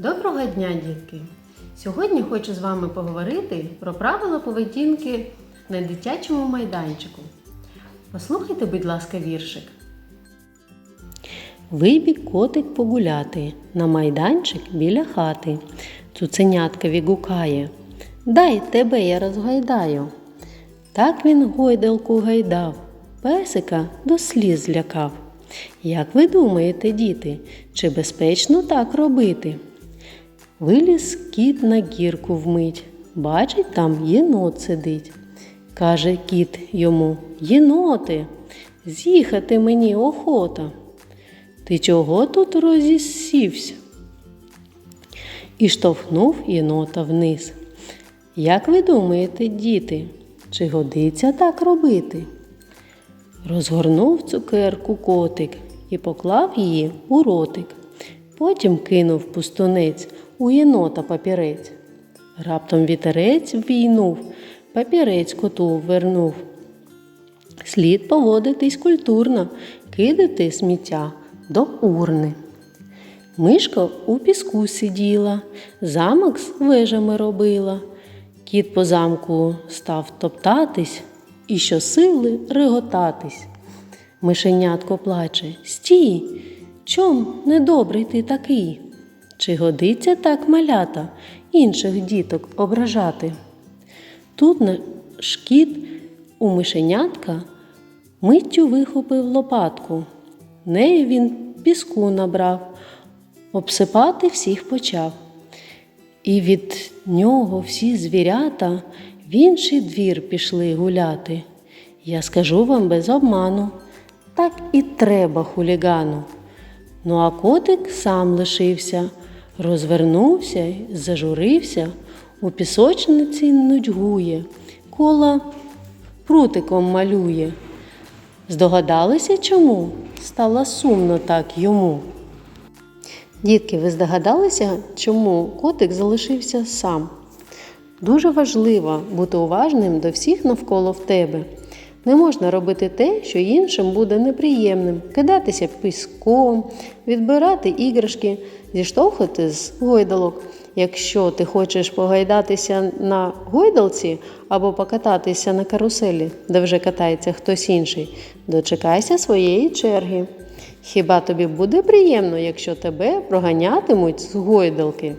Доброго дня, дітки! Сьогодні хочу з вами поговорити про правила поведінки на дитячому майданчику. Послухайте, будь ласка, віршик. Вибіг котик погуляти на майданчик біля хати. Цуценятка відгукає. Дай тебе я розгайдаю. Так він гойдалку гайдав, песика до сліз злякав. Як ви думаєте, діти, чи безпечно так робити? Виліз кіт на гірку вмить, бачить, там єнот сидить. Каже кіт йому Єноте, з'їхати мені охота. Ти чого тут розісівся? І штовхнув єнота вниз. Як ви думаєте, діти, чи годиться так робити? Розгорнув цукерку котик і поклав її у ротик. Потім кинув пустунець у єнота папірець. Раптом вітерець війнув, папірець коту вернув. Слід поводитись культурно, кидати сміття до урни. Мишка у піску сиділа, замок з вежами робила. Кіт по замку став топтатись і щосили реготатись. Мишенятко плаче Стій, чом недобрий ти такий? Чи годиться так малята інших діток ображати? Тут наш кіт у мишенятка миттю вихопив лопатку. Нею він піску набрав, обсипати всіх почав. І від нього всі звірята в інший двір пішли гуляти. Я скажу вам без обману, так і треба хулігану. Ну а котик сам лишився, розвернувся й зажурився, у пісочниці нудьгує, кола прутиком малює. Здогадалися чому? Стало сумно так йому. Дітки, ви здогадалися, чому котик залишився сам? Дуже важливо бути уважним до всіх навколо в тебе. Не можна робити те, що іншим буде неприємним, кидатися піском, відбирати іграшки, зіштовхувати з гойдалок. Якщо ти хочеш погайдатися на гойдалці або покататися на каруселі, де вже катається хтось інший, дочекайся своєї черги. Хіба тобі буде приємно, якщо тебе проганятимуть з гойдалки?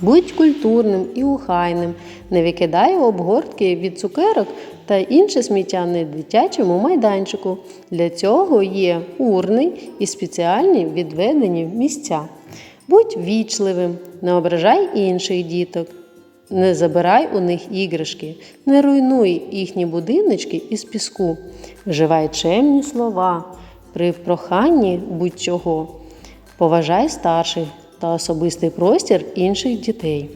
Будь культурним і ухайним, не викидай обгортки від цукерок та інше сміття на дитячому майданчику. Для цього є урни і спеціальні відведені місця. Будь вічливим, не ображай інших діток, не забирай у них іграшки, не руйнуй їхні будиночки із піску, вживай чемні слова. При проханні будь-чого поважай старших та особистий простір інших дітей.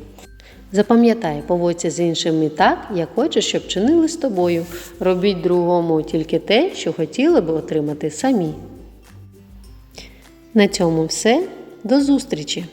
Запам'ятай, поводься з іншими так, як хочеш, щоб чинили з тобою. Робіть другому тільки те, що хотіли би отримати самі. На цьому все. До зустрічі!